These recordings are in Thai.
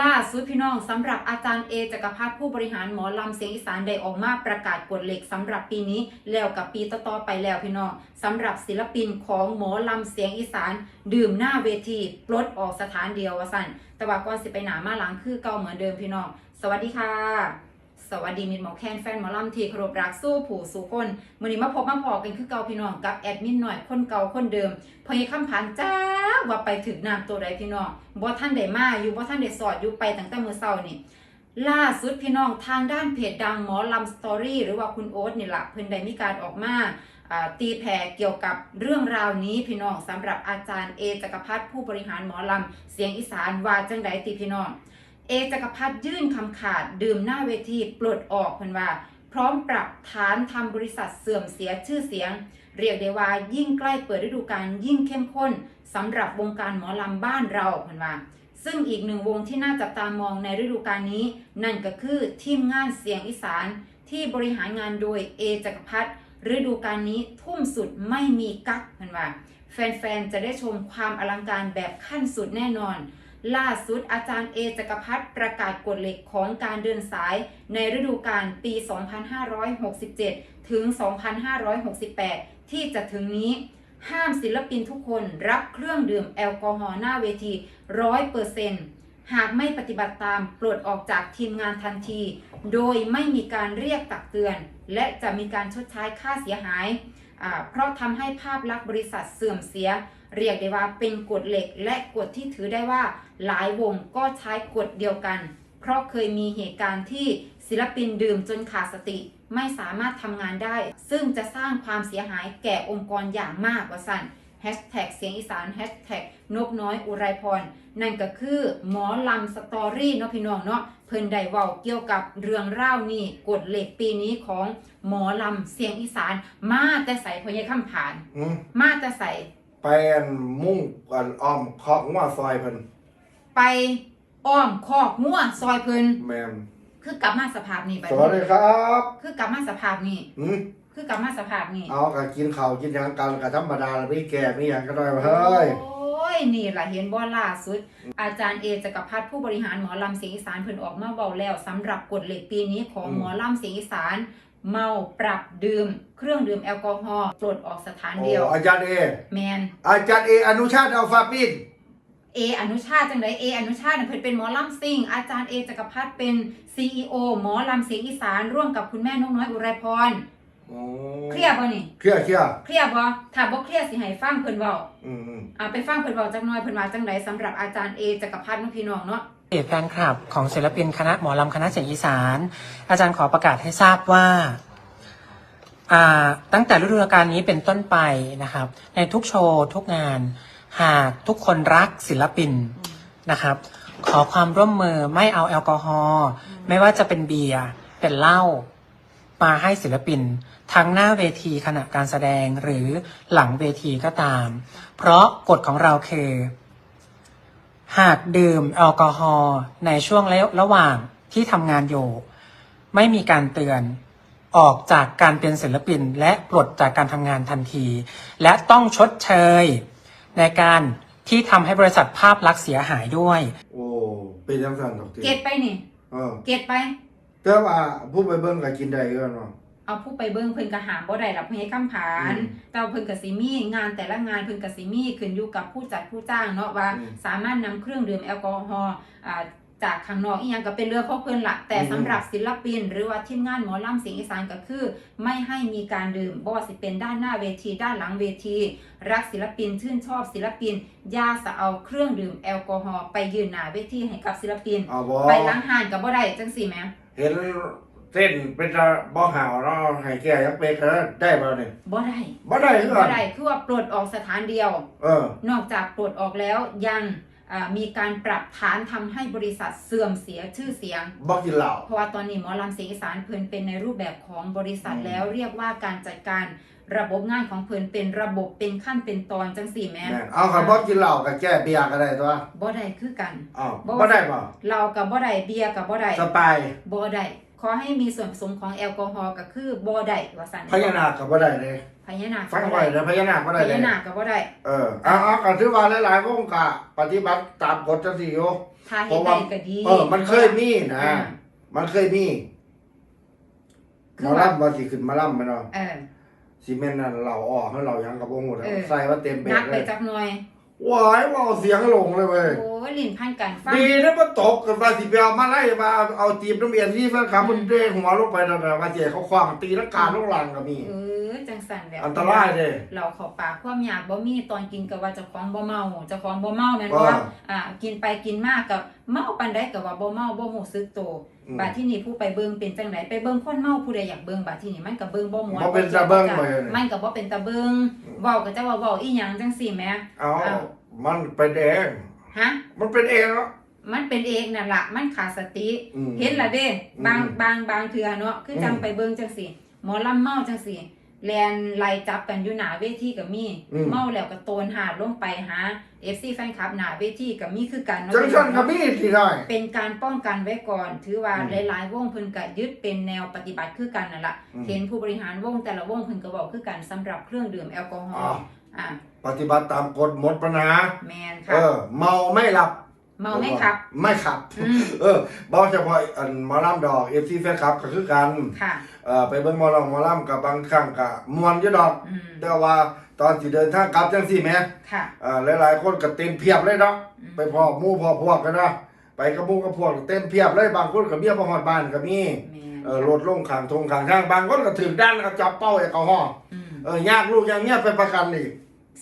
ล่าสุดพี่น้องสำหรับอาจารย์เอจักรพัฒน์ผู้บริหารหมอลำเสียงอีสานได้ออกมาประกาศกฎเหล็กสำหรับปีนี้แล้วกับปีต่อๆไปแล้วพี่น้องสำหรับศิลปินของหมอลำเสียงอีสาน ดื่มหน้าเวทีปลดออกสถานเดียววะสันแต่ว่าก่อนสิไปหนามาหลังคือเก่าเหมือนเดิมพี่น้อง สวัสดีค่ะ สวัสดีมิตรหมอแคนแฟนหมอลำที่เคารพรักสู้ผู้สู่คนมื่อนี้มาพบมาพอกันคือเก่าพี่น้องกับแอดมินหน่อยคนเก่าคนเดิมพอยคำผ่านจ้าว่าไปถึงน้ำตัวใดพี่น้องบ่ท่านได้มาอยู่บ่ท่านได้สอดอยู่ไปตั้งแต่มื้อเช้านี่ล่าสุดพี่น้องทางด้านเพจดังหมอลำสตอรี่หรือว่าคุณโอ๊ตนี่แหละเพิ่นได้มีการออกมาตีแผ่เกี่ยวกับเรื่องราวนี้พี่น้องสำหรับอาจารย์เอจักรพัฒน์ผู้บริหารหมอลำเสียงอีสานว่าจังไดติพี่น้อง เอจักรพัฒน์ยื่นคำขาดดื่มหน้าเวทีปลดออกเพิ่นว่า พร้อมปรับฐานทำบริษัทเสื่อมเสียชื่อเสียง เรียกได้ว่ายิ่งใกล้เปิดฤดูกาลยิ่งเข้มข้นสำหรับวงการหมอลำบ้านเราเพิ่นว่า ซึ่งอีกหนึ่งวงที่น่าจับตามองในฤดูกาลนี้ นั่นก็คือทีมงานเสียงอีสาน ที่บริหารงานโดยเอจักรพัฒน์ฤดูกาลนี้ทุ่มสุดไม่มีกักเพิ่นว่า แฟนๆจะได้ชมความอลังการแบบขั้นสุดแน่นอน ล่าสุดอาจารย์เอจักรพัฒประกาศกฎเหล็กของการเดินสายในฤดูกาลปี 2567 ถึง 2568 ที่จะถึงนี้ ห้ามศิลปินทุกคนรับเครื่องดื่มแอลกอฮอล์หน้าเวที 100%หากไม่ปฏิบัติตามปลดออกจากทีมงานทันที โดยไม่มีการเรียกตักเตือน และจะมีการชดใช้ค่าเสียหาย เพราะทำให้ภาพลักษณ์บริษัทเสื่อมเสีย เรียกได้ว่าเป็นกฎเหล็กและกฎที่ถือได้ว่าหลายวงก็ใช้กฎเดียวกัน เพราะเคยมีเหตุการณ์ที่ศิลปินดื่มจนขาดสติ ไม่สามารถทำงานได้ ซึ่งจะสร้างความเสียหายแก่องค์กรอย่างมากว่าสั่น ฮชแท็กเสียงอีสานแฮชแท็กนกน้อยอุไรพร นั่นก็คือหมอลำสตอรี่เนาะพี่น้องเนาะเพิ่นได้เว้าเกี่ยวกับเรื่องเล่าวนี่กฎเหล็กปีนี้ของหมอลำเสียงอีสาน มาแต่ใส่พญาคำผาน อืมมาแต่ใส่ไปอันมุ่งอันอ้อมเคาะงัวซอยเพิ่นไปอ้อมคอกงัวซอยเพิ่นแม่นคือกลับมาสภาพนี้ไปสวัสดีครับคือกลับมาสภาพนี้อืม คือกลับมาสภาพนี้เอาก็กินข้าวกินหยังกันก็ธรรมดาแล้วพี่แก่มีหยังก็ได้ว่าเฮ้ย โอ้ยนี่ล่ะเห็นบ่ล่าสุด อาจารย์เอจักรพัฒน์ผู้บริหารหมอลำเสียงอีสานเพิ่นออกมาเบาแล้วสำหรับกฎเหล็กปีนี้ของหมอลำเสียงอีสานเมาปรับดื่ม เครื่องดื่มแอลกอฮอล์ปลดออกสถานโอ้เดียวอาจารย์เอ แมนอาจารย์เออนุชาติอัลฟาปินเออนุชาติจังไดเออนุชาติน่ะเพิ่นเป็นหมอลำซิ่ง อาจารย์เอจักรพัฒน์เป็น CEO หมอลำเสียงอีสานร่วมกับคุณแม่นกน้อยอุไรพร โอ้เคลียร์บ่นี่ เคลียร์เคลียร์เคลียร์บ่ถ้าบ่เคลียร์สิให้ฟังเพิ่นเว้าอืมอืมอ่าไปฟังเพิ่นเว้าจักหน่อยเพิ่นว่าจังไดสำหรับอาจารย์เอจักรพัฒน์เนาะพี่น้องเนาะ เพจแฟนคลับของศิลปินคณะหมอลำคณะเสียงอีสาน อาจารย์ขอประกาศให้ทราบว่าอ่า ตั้งแต่ฤดูกาลนี้เป็นต้นไปนะครับ ในทุกโชว์ ทุกงาน หากทุกคนรักศิลปินนะครับ ขอความร่วมมือไม่เอาแอลกอฮอล์ไม่ว่าจะเป็นเบียร์เป็นเหล้า มาให้ศิลปิน ทั้งหน้าเวทีขณะการแสดงหรือหลังเวทีก็ตาม เพราะกฎของเราคือ หากดื่มแอลกอฮอล์ในช่วงระหว่างที่ทำงานอยู่ไม่มีการเตือนออกจากการเป็นศิลปินและปลดจากการทำงานทันที และต้องชดเชย ในการที่ทำให้บริษัทภาพลักษณ์เสียหายด้วยโอ้เป็นจังซั่นดอกติเก็ตไปนี่เออเก็ตไป แต่ว่าผู้ไปเบิ่งก็กินได้คือกันเนาะ เอาผู้ไปเบิ่งเพิ่นก็หามบ่ได้ล่ะเพิ่นให้คำผาน อืมแต่ว่าเพิ่นก็สิมีงานแต่ละงานเพิ่นก็สิมีขึ้นอยู่กับผู้จัดผู้จ้างเนาะว่า อืม สามารถนำเครื่องดื่มแอลกอฮอล์อ่า จากข้างนอกอีหยังก็เป็นเรื่องของเพิ่นละแต่อืมสำหรับศิลปิน หรือว่าทีมงานหมอลำเสียงอีสานก็คือ ไม่ให้มีการดื่มบ่ว่าสิเป็นด้านหน้าเวที ด้านหลังเวที รักศิลปินชื่นชอบศิลปินอย่าสะเอาเครื่องดื่มแอลกอฮอล์ไปยืนหน้าเวทีให้กับศิลปินเอาบ่ไปล้างหานก็บ่ได้จังซี่แหมเห็นเส้นเป็นตาบ่หาวเนาะให้แก่ยักเปกก็ได้บ่เนี่ยบ่ได้บ่ได้คือบ่กันได้คือว่าปลดออกสถานเดียว เออนอกจากปลดออกแล้วยังอ่า มีการปรับฐานทำให้บริษัทเสื่อมเสียชื่อเสียงบ่กินเหล้าเพราะว่าตอนนี้หมอลำเสียงอีสานเพิ่นเป็นในรูปแบบของบริษัทอืมแล้วเรียกว่าการจัดการระบบงานของเพิ่นเป็นระบบเป็นขั้นเป็นตอนจังสี่แม่แม่นเอาคันบ่กินเหล้าก็แก้เบียร์ก็ได้ตัวบ่ได้คือกันอ้าวบ่บ่ได้บ่เรากับบ่ได้เบียร์กับบ่ได้สปายบ่ได้ ขอให้มีส่วนผสมของแอลกอฮอล์ก็คือบ่ได้ว่าซั่นพญานาคก็บ่ได้เลยพญานาคฟังก็บ่ไว้ได้เด้อพญานาคบ่พได้เลญายนาคก็บ่ได้เออเอาเอาก็ถือว่าหลายๆวงก็ปฏิบัติตามกฎจังซี่อยู่ถ้าเพเฮ็ดราะว่าได้ก็ดี เออ มันเคยมีนะ อ่า มันเคยมีคืหอมาว่าล่ำมาสิขึ้นมาล่ำไหมเนาะเออ ซีเมนต์นั่นเราออกให้เรายังกับวงหมดเออ ใส่ว่าเต็มเบรนักกเลไปยจักหน่อยว้ายว่าเอาเสียงลงเลยเว้ยโอ้ ยลิ้นพันกันฟังดีนะมันตกกันว่าสิไปเอามาไล่มาเอาจีบน้ำเบียนที่แฟนคลับมันเด้งหัวลงไปนั่นน่ะว่าเจ๊เขาคว้างตีลังกาลงหลังก็มีเออจังสันแบบอันตรายเด้เราเข้าปากความอยากบ่มีตอนกินก็ว่าเจ้าของบ่เมาเจ้าของบ่เมาแม่นอ่าว่าอ่า กินไปกินมากก็เมาปานใดก็ว่าบ่เมาบ่ฮู้สึกโตวอืมบาดที่นี่ผู้ไปเบิ่งเป็นจังไดไปเบิ่งคนเมาผู้ใดอยากเบิ่งบาดที่นี่มันก็เบิ่งบ่ม่วนบ่เป็นตาเบิ่งจ้ะเลยมันก็บ่เป็นตาเบิ่งเว้าก็จะว่าเว้าอีหยังจังซี่แหมเอาอ้าวมันเป็นเอง ฮะ มันเป็นเองเนาะ มันเป็นเองนั่นล่ะมันขาดสติ อืมเห็นละเด้บางอืมบางบางเทื่อเนาะคือจังอืมไปเบิ่งจังซี่หมอลำเมาจังซี่แลนไล่จับกันอยู่หน้าเวทีก็มีอืม เมาแล้วก็โตนหาดลงไปหา FC แฟนคลับหน้าเวทีก็มีคือกันเนาะ จังชันก็มีที่ได้ เป็นการป้องกันไว้ก่อน ถือว่าอืมหลายๆวงเพิ่นก็ยึดเป็นแนวปฏิบัติคือกันนั่นล่ะอืมเห็นผู้บริหารวงแต่ละวงเพิ่นก็บอกคือกันสำหรับเครื่องดื่มแอลกอฮออ๋อล์อ่า ปฏิบัติตามกฎหมดปัญหาแมนเอค่ะอเมาไม่หลับ เมาไม่ขับ ไม่ขับ อืม เออบอกเฉพาะอันหมอลำดอกเอฟซีแฟนคลับก็คือกันค่ะ เออไปเบิ่งหมอลำหมอลำกับบางครั้งก็มวนอยู่ดอก อืมแต่ว่าตอนที่เดินทางกลับจังซี่แหมค่ะ เอ่าหลายๆคนก็เต็มเพียบเลยเนาะอืม ไปพอหมู่พอพวกกันเนาะไปกับหมู่กับพวกเต็มเพียบเลยบางคนก็เมียบ่ฮอดบ้านก็มี แมนเออรถลงข้างทงข้างทางบางคนก็ถึงด้านก็จับเป้าแอลกอฮอล์อืมเออยากลูกยังเมียไปประกันอีก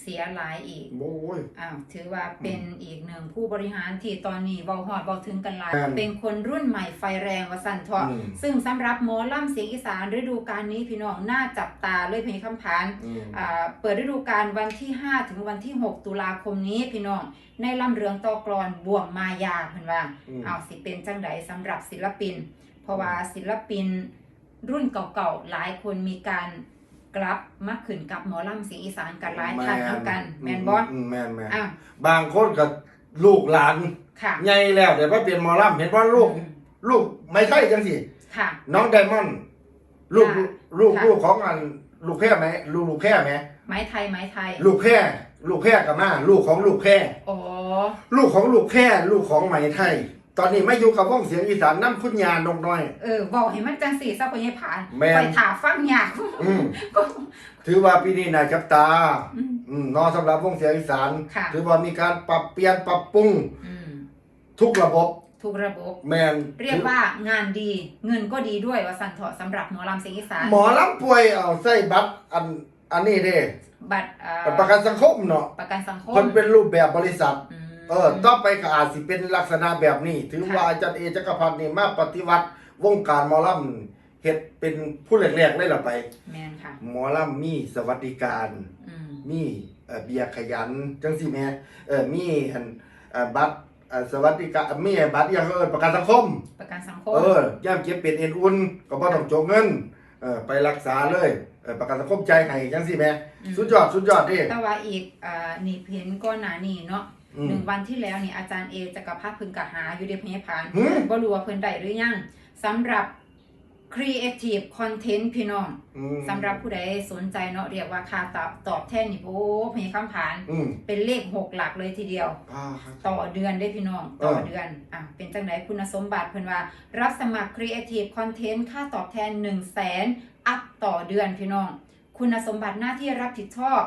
เสียหลายอีกโอ้ย อ้าวถือว่าเป็นอีกหนึ่งผู้บริหารที่ตอนนี้เบาหอดเบาถึงกันหลาย แม่นเป็นคนรุ่นใหม่ไฟแรงวาสันทอะอืม ซึ่งสำหรับหมอล่ำเสียงอีสานฤดูกาลนี้พี่น้องน่าจับตาเลยเพลงคำพาน อืม อ่าเปิดฤดูกาลวันที่ 5 ถึงวันที่ 6 ตุลาคมนี้พี่น้อง ในลำเรืองตอกรอนบ่วงมายาเพิ่นว่าอืม เอาสิเป็นจังไดสำหรับศิลปิน เพราะว่าศิลปินรุ่นเก่าๆ หลายคนมีการ กลับมาขึ้นกับหมอลำเสียงอีสานกันหลายท่านเหมือนกัน แมนบออืมแม่นแม่นอ้าวบางคนก็ลูกหลานค่ะใหญ่แล้วเดี๋ยวมาเปลี่ยนหมอลำเห็นว่าลูกอืมลูกไม่ใช่จังสิค่ะน้องไดมอนด์ลูกค่ะลูกค่ะลูกของอันลูกแค่ไหมลูกลูกแค่ไหมไม้ไทยไม้ไทย ลูกแค่ลูกแค่กับมาลูกของลูกแค่อ๋อลูกของลูกแค่ลูกของไหมไทย ตอนนี้ไม่อยู่กับวงเสียงอีสานน้ำคุณยานนกน้อย เออบอกให้มันจังสีซะพญผ่านแม่น ไปถาฟังยากอืมก็ ถือว่าปีนี้นายจับตา อืมอืมเนอสำหรับวงเสียงอีสานค่ะ ถือว่ามีการปรับเปลี่ยนปรับปรุงอืมทุกระบบทุกระบบ แมนเรียกว่างานดีเงินก็ดีด้วยว่าสันเถาะสำหรับหมอลำเสียงอีสานหมอลำป่วยเอาใส่บัตรอันอันนี้เด้บัตรเอ่อบัตรประกันสังคมเนาะประกันสังคมมันเป็นรูปแบบบริษัทม เออต่อไปก็อาจสิเป็นลักษณะแบบนี้ ถือว่าค่ะอาจารย์เอจักรพันธ์นี่มาปฏิวัติวงการหมอลำเฮ็ดเป็นผู้แรกๆเลยล่ะไป แมนค่ะ หมอลำมีสวัสดิการ อืม มีเอ่อเบียร์ขยันจังสิแม่เออมีอันเอ่อบัตรเอ่อสวัสดิการมีบัตรอยังเอิ้นประกันสังคม ประกันสังคม เออย่ามเจ็บเป็นเอ็นอุ่นก็บ่ต้องโจกเงินเออไปรักษาเลยเออประกันสังคมใจายให้จังสิแม่มสุดยอดสุดยอดเด้แต่ว่าอีกอ่านี่เห็นก็หนานี่เนาะอื หมนึ่งวันที่แล้วนี่อาจารย์เอจักรพัฒน์พึงกะหาอยู่ในพยาพานหืมบ่รู้ว่าเพิ่นได้หรือยังสำหรับ Creative Content พี่น้องอืมสำหรับผู้ใดสนใจเนาะเรียกว่าค่าตอบตอบแทนนี่โอ้พยาคำผานอืมเป็นเลขหกหลักเลยทีเดียวอ่าครับต่อเดือนได้พี่น้อง ต่อเออเดือนอะเป็นจังไดคุณสมบัติเพิ่นว่า รับสมัคร Creative Content ค่าตอบแทน 1 0 0 0 0แสนอัพต่อเดือนพี่น้อง คุณสมบัติหน้าที่รับผิดชอบ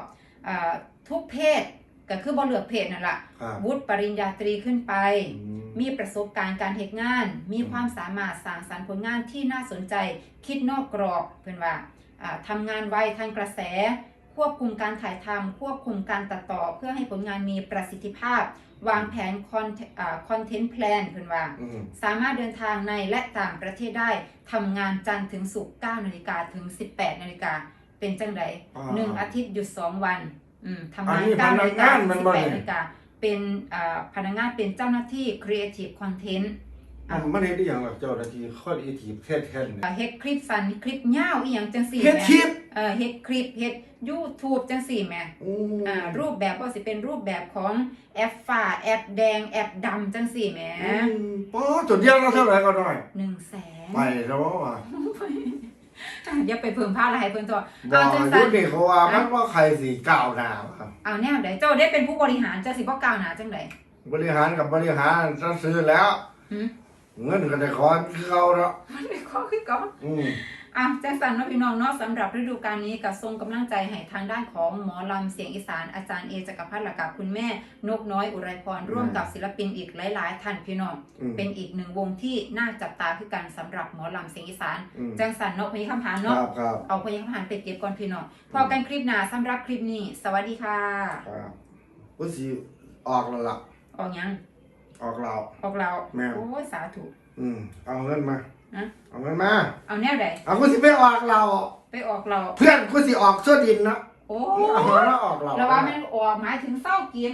อาทุกเพศ ก็คือบ่เลือกเพศนั่นล่ะครับวุฒิปริญญาตรีขึ้นไป อืมมีประสบการณ์การเฮ็ดงาน มีอืมความสามารถสร้างสรรค์ผลงานที่น่าสนใจ คิดนอกกรอบเพิ่นว่าอ่าทำงานไวทันกระแส ควบคุมการถ่ายทำควบคุมการตัดต่อ เพื่อให้ผลงานมีประสิทธิภาพ วางแผนคอนคอนเทนต์แพลนเพิ่นว่า อืมสามารถเดินทางในและต่างประเทศได้ทำงานจันทร์ถึงศุกร์9นาฬิกาถึง 18นาฬิกาเป็นจังไดอ่าหนึ่งอาทิตย์หยุด 2 วัน อืมทำอันงานนี้9นาฬิกาพนักงานถึงมันบ่เนี่ย18นาฬิกาเป็นอ่าพนักงานเป็นเจ้าหน้าที่ Creative Content อะมันเฮ็ดได้หยังล่ะเจ้าหน้าที่ข้อดีทีแท้แท้เนี่ยอ่าเฮ็ดคลิปสั้นคลิปยาวอีหยังจังสี่เฮ็ดแหมคลิปเออเฮ็ดคลิปเฮ็ด YouTube จังสี่แหมโอ้อ่ารูปแบบก็สิเป็นรูปแบบของแอปฟ้าแอปแดงแอปดำจังสี่แหมอืมป้อจุดเดียวเราเท่าไหร่ก็ได้หนึ่งแสนไปแล้วว่า เดี๋ยวไปเพิ่มผ้าอะไรให้เพิ่นตัวบ่เอาจังยุซั่นคนี้เขาว่ามันว่าใครสิก้าวหน้าครับเอาแนวใดเจ้าได้เป็นผู้บริหารเจ้าสิบ่ก้าวหน้าจังไดมบริหารกับบริหารจะซื้อแล้วหืมเงินก็ได้ขอคือเขาแล้วมันไม่ขอขึ้นก่อนอืม อะจังสันเนาะพี่น้องเนาะสำหรับฤดูกาลนี้ก็ส่งกำลังใจให้ทางด้านของหมอลำเสียงอีสานอาจารย์เอจักรพัฒน์และกับคุณแม่ นกน้อยอุไรพรร่วมกับศิลปินอีกหลาย ๆ ท่านพี่น้อง อืมเป็นอีกหนึ่งวงที่น่าจับตาคือกันสำหรับหมอลำเสียงอีสานอืมจังสันเนาะพยคำถามคเนาะรับครับ เอาพยคำถามไปเก็บก่อนพี่น้องพอกันคลิปหน้าสำหรับคลิปนี้ สวัสดีค่ะ ครับกูสิออกแล้วล่ะออกยังออกเรา ออกเราแม่โอ้ยสาธุ อืม เอาเงินมา นะเอาเงินมา เอาแนวใดเอากูสิไปออกเรา ไปออกเราเพื่อนกูสิออกชั่วดินนะโอ้เอาแล้วออกเราแล้วว่ามันออกหมายถึงเศร้ากิน